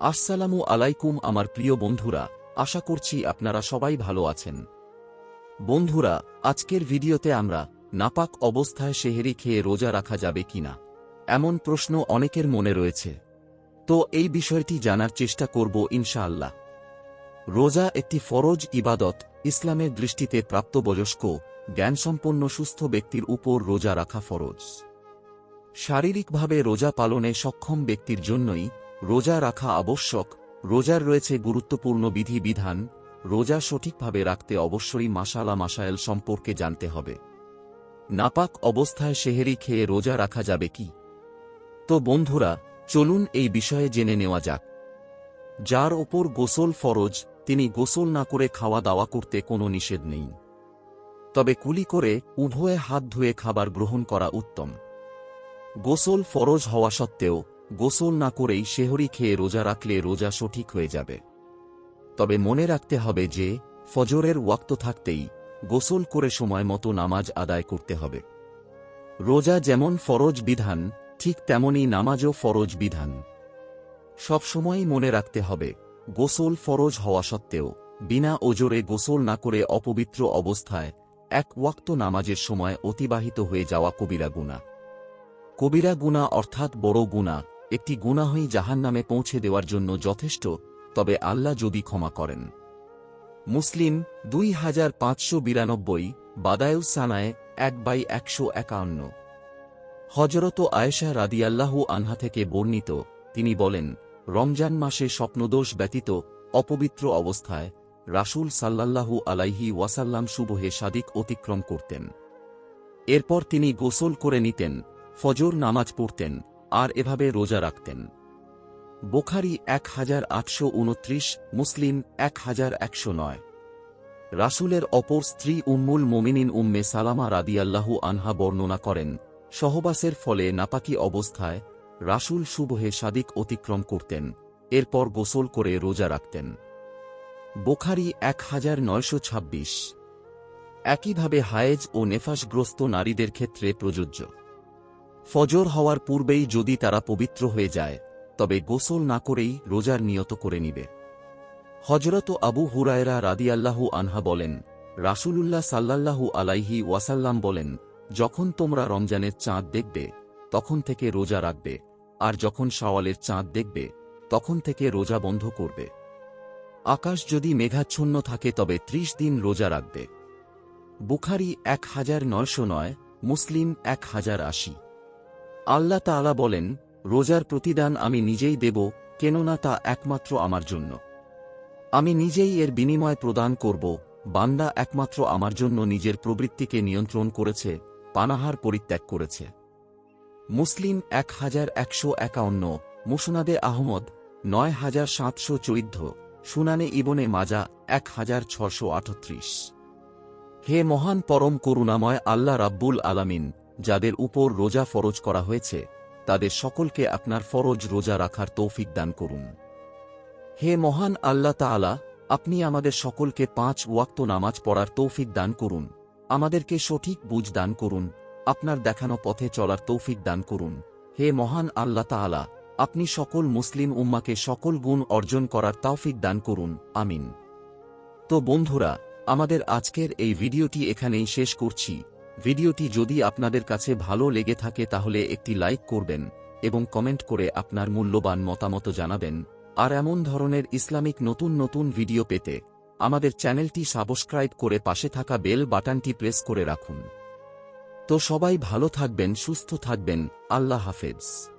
আসসালামু আলাইকুম আমার প্রিয় বন্ধুরা, আশা করছি আপনারা সবাই ভালো আছেন। বন্ধুরা, আজকের ভিডিওতে আমরা নাপাক অবস্থায় সেহেরি খেয়ে রোজা রাখা যাবে কিনা, এমন প্রশ্ন অনেকের মনে রয়েছে। তো এই বিষয়টি জানার চেষ্টা করব ইনশাআল্লাহ। রোজা একটি ফরজ ইবাদত, ইসলামের দৃষ্টিতে প্রাপ্তবয়স্ক, জ্ঞানসম্পন্ন সুস্থ ব্যক্তির উপর রোজা রাখা ফরজ। শারীরিকভাবে রোজা পালনে সক্ষম ব্যক্তির জন্যই রোজা রাখা আবশ্যক। রোজার রয়েছে গুরুত্বপূর্ণ বিধিবিধান রোজা সঠিকভাবে রাখতে অবশ্যই মাসালা মাসায়েল সম্পর্কে জানতে হবে। নাপাক অবস্থায় সেহেরি খেয়ে রোজা রাখা যাবে কি? তো বন্ধুরা, চলুন এই বিষয়ে জেনে নেওয়া যাক। যার ওপর গোসল ফরজ, তিনি গোসল না করে খাওয়া দাওয়া করতে কোনো নিষেধ নেই। তবে কুলি করে উভয়ে হাত ধুয়ে খাবার গ্রহণ করা উত্তম। গোসল ফরজ হওয়া সত্ত্বেও গোসল না করেই শেহরি খেয়ে রোজা রাখলে রোজা সঠিক হয়ে যাবে। তবে মনে রাখতে হবে যে, ফজরের ওয়াক্ত থাকতেই গোসল করে সময় মতো নামাজ আদায় করতে হবে। রোজা যেমন ফরজ বিধান, ঠিক তেমনই নামাজও ফরজ বিধান। সবসময়ই মনে রাখতে হবে, গোসল ফরজ হওয়া সত্ত্বেও বিনা ওজরে গোসল না করে অপবিত্র অবস্থায় এক ওয়াক্ত নামাজের সময় অতিবাহিত হয়ে যাওয়া কবিরা গুণা কবিরা গুণা অর্থাৎ বড় গুণা একটি গুণাহই জাহান্নামে পৌঁছে দেওয়ার জন্য যথেষ্ট, তবে আল্লাহ যদি ক্ষমা করেন। মুসলিম দুই হাজার পাঁচশো বিরানব্বই, বাদায়ুস সানায় এক বাই একশো একান্ন। হজরত আয়েশা রাদিয়াল্লাহু আনহা থেকে বর্ণিত, তিনি বলেন, রমজান মাসে স্বপ্নদোষ ব্যতীত, অপবিত্র অবস্থায় রাসূল সাল্লাল্লাহু আলাইহি ওয়াসাল্লাম শুভহে সাদিক অতিক্রম করতেন। এরপর তিনি গোসল করে নিতেন, ফজর নামাজ পড়তেন আর এভাবে রোজা রাখতেন। বোখারি এক হাজার আটশো উনত্রিশ, মুসলিম এক হাজার একশো নয়। রাসূলের অপর স্ত্রী উম্মুল মোমিনিন উম্মে সালামা রাদিয়াল্লাহু আনহা বর্ণনা করেন, সহবাসের ফলে নাপাকি অবস্থায় রাসূল শুভহে সাদিক অতিক্রম করতেন, এরপর গোসল করে রোজা রাখতেন। বোখারি এক হাজার নয়শো ছাব্বিশ। একইভাবে হায়েজ ও নেফাসগ্রস্ত নারীদের ক্ষেত্রে প্রযোজ্য। ফজর হওয়ার পূর্বেই যদি তারা পবিত্র হয়ে যায়, তবে গোসল না করেই রোজার নিয়ত করে নিবে। হজরত আবু হুরায়রা রাদিয়াল্লাহু আনহা বলেন, রাসুলুল্লাহ সাল্লাল্লাহু আলাইহি ওয়াসাল্লাম বলেন, যখন তোমরা রমজানের চাঁদ দেখবে, তখন থেকে রোজা রাখবে, আর যখন শাওয়ালের চাঁদ দেখবে, তখন থেকে রোজা বন্ধ করবে। আকাশ যদি মেঘাচ্ছন্ন থাকে, তবে ত্রিশ দিন রোজা রাখবে। বুখারি এক হাজার নয়শো নয়, মুসলিম এক হাজার আশি। আল্লাহ তাআলা বলেন, রোজার প্রতিদান আমি নিজেই দেব, কেননা তা একমাত্র আমার জন্য। আমি নিজেই এর বিনিময় প্রদান করব, বান্দা একমাত্র আমার জন্য নিজের প্রবৃত্তিকে নিয়ন্ত্রণ করেছে, পানাহার পরিত্যাগ করেছে। মুসলিম এক হাজার একশো একান্ন মুসনাদে আহমদ নয় হাজার সাতশো চৈধ্য সুনানে ইবনে মাজা এক হাজার ছশো আটত্রিশ। হে মহান পরম করুণাময় আল্লাহ রাব্বুল আলামিন যাদের উপর রোজা ফরজ করা হয়েছে, তাদের সকলকে আপনার ফরজ রোজা রাখার তৌফিক দান করুন। হে মহান আল্লাহ তাআলা, আপনি আমাদের সকলকে পাঁচ ওয়াক্ত নামাজ পড়ার তৌফিক দান করুন। আমাদেরকে সঠিক বুঝ দান করুন। আপনার দেখানো পথে চলার তৌফিক দান করুন। হে মহান আল্লাহ তাআলা, আপনি সকল মুসলিম উম্মাকে সকল গুণ অর্জন করার তৌফিক দান করুন। আমিন। তো বন্ধুরা, আমাদের আজকের এই ভিডিওটি এখানেই শেষ করছি। ভিডিওটি যদি আপনাদের কাছে ভালো লেগে থাকে তাহলে একটি লাইক করবেন এবং কমেন্ট করে আপনার মূল্যবান মতামত জানাবেন। আর এমন ধরনের ইসলামিক নতুন নতুন ভিডিও পেতে আমাদের চ্যানেলটি সাবস্ক্রাইব করে পাশে থাকা বেল বাটনটি প্রেস করে রাখুন। তো সবাই ভালো থাকবেন, সুস্থ থাকবেন। আল্লাহ হাফেজ।